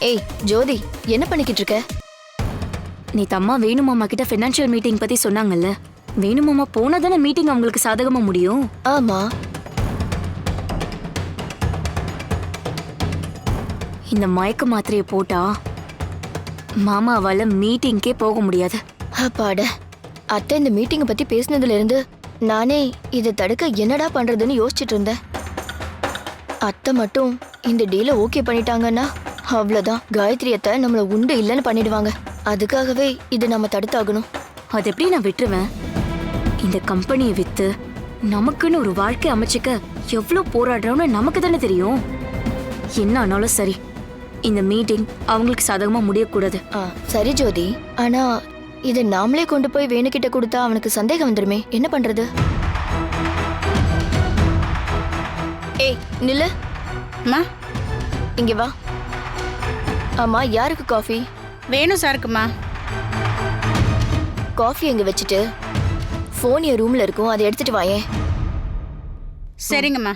ஜோதி என்ன பண்ணிக்கிட்டு இருக்க? நீ தம்மா வேணுமாமா கிட்ட ஃபினான்ஷியல் மீட்டிங் பத்தி சொன்னாங்கல்ல? வேணுமாமா போனா தானே மீட்டிங் அவங்களுக்கு சாதகமா முடியும்? ஆமா. இந்த மயக்க மாத்திரையை போட்டா மாமாவால மீட்டிங்க்கே போக முடியாது. அப்பாட அத்தை இந்த மீட்டிங்கை பத்தி பேசினதுல இருந்து நானே இதை தடுக்க என்னடா பண்றதுன்னு யோசிச்சுட்டு இருந்தேன். அத்தை மட்டும் இந்த டீலை ஓகே பண்ணிட்டாங்கன்னா அவ்வளவுதான். காயத்ரி அத்தை நம்மள உண்டு இல்லைன்னு பண்ணிடுவாங்க. அதுக்காகவே இதை நம்ம தடுத்தாகணும். அது எப்படி நான் விட்டுருவேன்? இந்த கம்பெனியை வித்து நமக்குன்னு ஒரு வாழ்க்கை அமைச்சுக்க எவ்வளவு போராடுறோம்னு நமக்கு தானே தெரியும்? என்ன ஆனாலும் சரி இந்த மீட்டிங் அவங்களுக்கு சாதகமா முடியக்கூடாது. ஆ, சரி ஜோதி. ஆனா இதை நாமளே கொண்டு போய் வேணுகிட்ட கொடுத்தா அவனுக்கு சந்தேகம் வந்துருமே. என்ன பண்றது? ஏய் நில்லு. அம்மா. இங்க வா. ஆமா யாருக்கு காஃபி? வேணும் சாருக்குமா. காஃபி அங்க வச்சுட்டு? ஃபோன் என் ரூம்ல இருக்கும் அதை எடுத்துட்டு வாயேன் சரிங்கம்மா.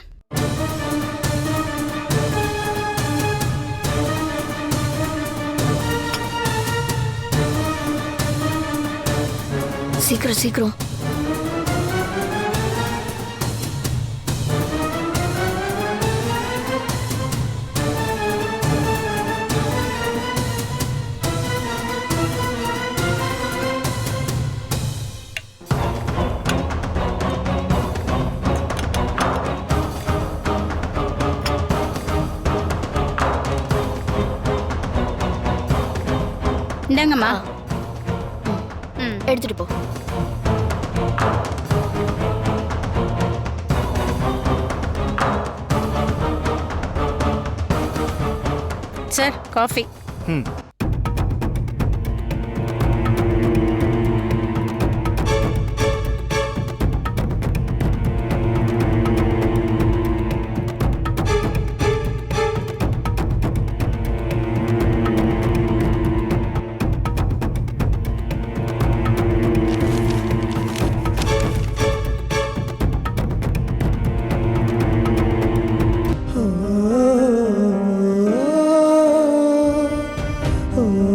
சீக்கிரம் சீக்கிரம். இந்தாங்கம்மா. ம். எடுத்துட்டு போ. Sir coffee. ம். you.